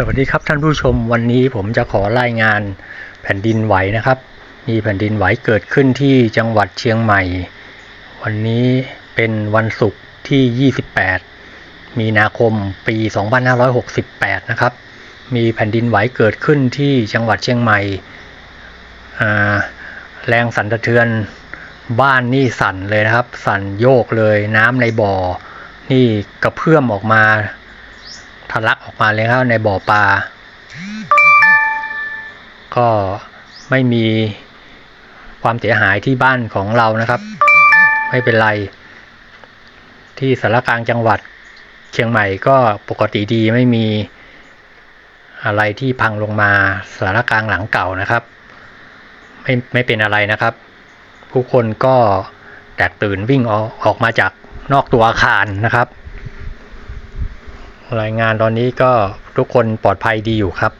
สวัสดีครับท่านผู้ชมวันนี้ผมจะขอรายงานแผ่นดินไหวนะครับ มีแผ่นดินไหวเกิดขึ้นที่จังหวัดเชียงใหม่ วันนี้เป็นวันศุกร์ที่ 28 มีนาคมปี 2568 นะครับ มีแผ่นดินไหวเกิดขึ้นที่จังหวัดเชียงใหม่ แรงสั่นสะเทือนบ้านนี่สั่นเลยนะครับ สั่นโยกเลยน้ำในบ่อ นี่กระเพื่อมออกมา ทะลักออกมาเลยครับในบ่อปลา ก็ไม่มีความเสียหายที่บ้านของเรานะครับ ไม่เป็นไร ที่สารกลางจังหวัดเชียงใหม่ก็ปกติดีไม่มีอะไรที่พังลงมาสารกลางหลังเก่านะครับ ไม่ไม่เป็นอะไรนะครับ ผู้คนก็แตกตื่นวิ่งออกออกมาจากนอกตัวอาคารนะครับ รายงานตอนนี้ก็ทุกคนปลอดภัยดีอยู่ครับ